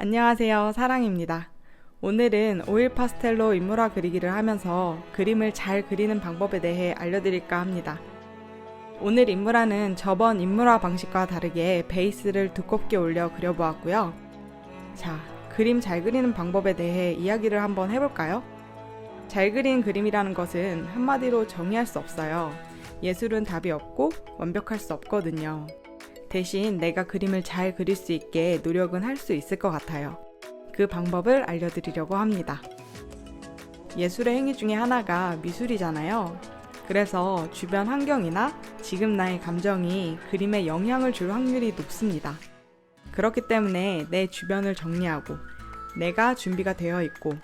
안녕하세요. 사랑입니다. 오늘은 오일 파스텔로 인물화 그리기를 하면서 그림을 잘 그리는 방법에 대해 알려드릴까 합니다. 오늘 인물화는 저번 인물화 방식과 다르게 베이스를 두껍게 올려 그려보았고요. 자, 그림 잘 그리는 방법에 대해 이야기를 한번 해볼까요? 잘 그린 그림이라는 것은 한마디로 정의할 수 없어요. 예술은 답이 없고 완벽할 수 없거든요. 대신 내가 그림을 잘 그릴 수 있게 노력은 할 수 있을 것 같아요. 그 방법을 알려드리려고 합니다. 예술의 행위 중에 하나가 미술이잖아요. 그래서 주변 환경이나 지금 나의 감정이 그림에 영향을 줄 확률이 높습니다. 그렇기 때문에 내 주변을 정리하고 내가 준비가 되어 있고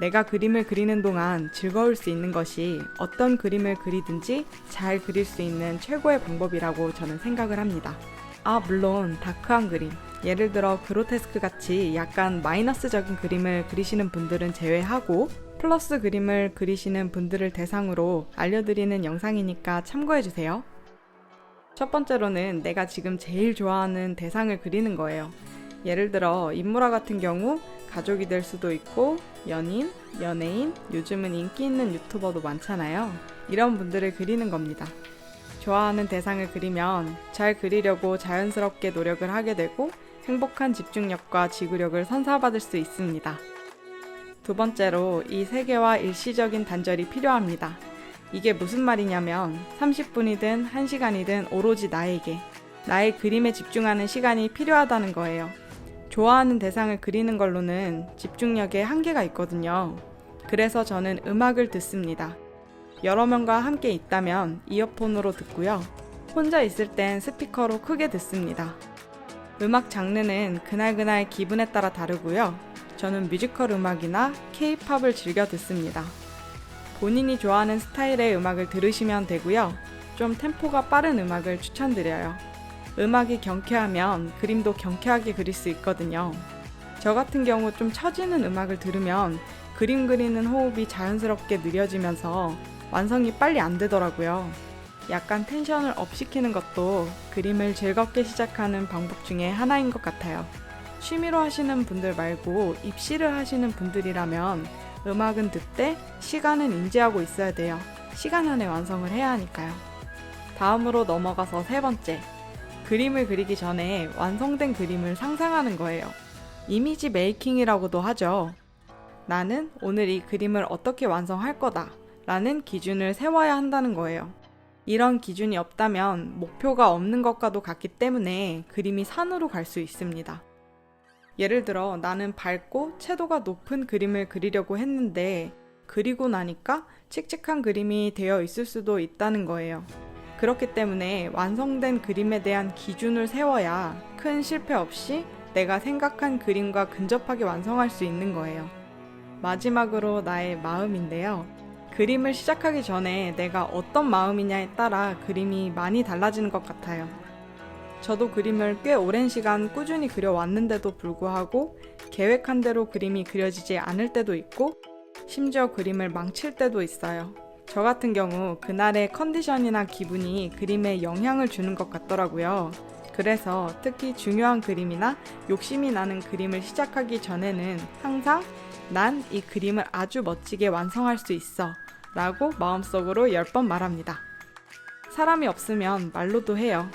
내가 그림을 그리는 동안 즐거울 수 있는 것이 어떤 그림을 그리든지 잘 그릴 수 있는 최고의 방법이라고 저는 생각을 합니다. 아, 물론 다크한 그림. 예를 들어 그로테스크 같이 약간 마이너스적인 그림을 그리시는 분들은 제외하고 플러스 그림을 그리시는 분들을 대상으로 알려드리는 영상이니까 참고해주세요. 첫 번째로는 내가 지금 제일 좋아하는 대상을 그리는 거예요. 예를 들어 인물화 같은 경우 가족이 될 수도 있고 연인, 연예인, 요즘은 인기 있는 유튜버도 많잖아요. 이런 분들을 그리는 겁니다. 좋아하는 대상을 그리면 잘 그리려고 자연스럽게 노력을 하게 되고 행복한 집중력과 지구력을 선사받을 수 있습니다. 두 번째로 이 세계와 일시적인 단절이 필요합니다. 이게 무슨 말이냐면 30분이든 1시간이든 오로지 나에게, 나의 그림에 집중하는 시간이 필요하다는 거예요. 좋아하는 대상을 그리는 걸로는 집중력에 한계가 있거든요. 그래서 저는 음악을 듣습니다. 여러 명과 함께 있다면 이어폰으로 듣고요. 혼자 있을 땐 스피커로 크게 듣습니다. 음악 장르는 그날그날 기분에 따라 다르고요. 저는 뮤지컬 음악이나 케이팝을 즐겨 듣습니다. 본인이 좋아하는 스타일의 음악을 들으시면 되고요. 좀 템포가 빠른 음악을 추천드려요. 음악이 경쾌하면 그림도 경쾌하게 그릴 수 있거든요. 저 같은 경우 좀 처지는 음악을 들으면 그림 그리는 호흡이 자연스럽게 느려지면서 완성이 빨리 안 되더라고요. 약간 텐션을 업 시키는 것도 그림을 즐겁게 시작하는 방법 중에 하나인 것 같아요. 취미로 하시는 분들 말고 입시를 하시는 분들이라면 음악은 듣되 시간은 인지하고 있어야 돼요. 시간 안에 완성을 해야 하니까요. 다음으로 넘어가서 세 번째. 그림을 그리기 전에 완성된 그림을 상상하는 거예요. 이미지 메이킹이라고도 하죠. 나는 오늘 이 그림을 어떻게 완성할 거다. 라는 기준을 세워야 한다는 거예요. 이런 기준이 없다면 목표가 없는 것과도 같기 때문에 그림이 산으로 갈 수 있습니다. 예를 들어 나는 밝고 채도가 높은 그림을 그리려고 했는데 그리고 나니까 칙칙한 그림이 되어 있을 수도 있다는 거예요. 그렇기 때문에 완성된 그림에 대한 기준을 세워야 큰 실패 없이 내가 생각한 그림과 근접하게 완성할 수 있는 거예요. 마지막으로 나의 마음인데요. 그림을 시작하기 전에 내가 어떤 마음이냐에 따라 그림이 많이 달라지는 것 같아요. 저도 그림을 꽤 오랜 시간 꾸준히 그려왔는데도 불구하고 계획한 대로 그림이 그려지지 않을 때도 있고 심지어 그림을 망칠 때도 있어요. 저 같은 경우 그날의 컨디션이나 기분이 그림에 영향을 주는 것 같더라고요. 그래서 특히 중요한 그림이나 욕심이 나는 그림을 시작하기 전에는 항상 난 이 그림을 아주 멋지게 완성할 수 있어 라고 마음속으로 10번 말합니다. 사람이 없으면 말로도 해요.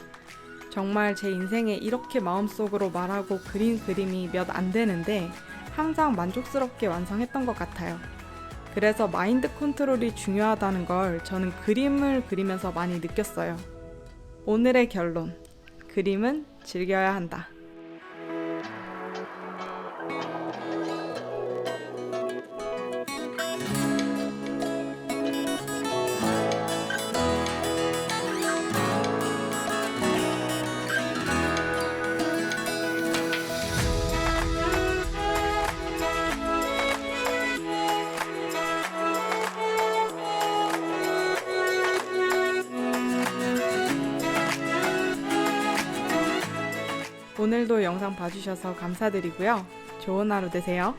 정말 제 인생에 이렇게 마음속으로 말하고 그린 그림이 몇 안 되는데 항상 만족스럽게 완성했던 것 같아요. 그래서 마인드 컨트롤이 중요하다는 걸 저는 그림을 그리면서 많이 느꼈어요. 오늘의 결론. 그림은 즐겨야 한다. 오늘도 영상 봐주셔서 감사드리고요. 좋은 하루 되세요.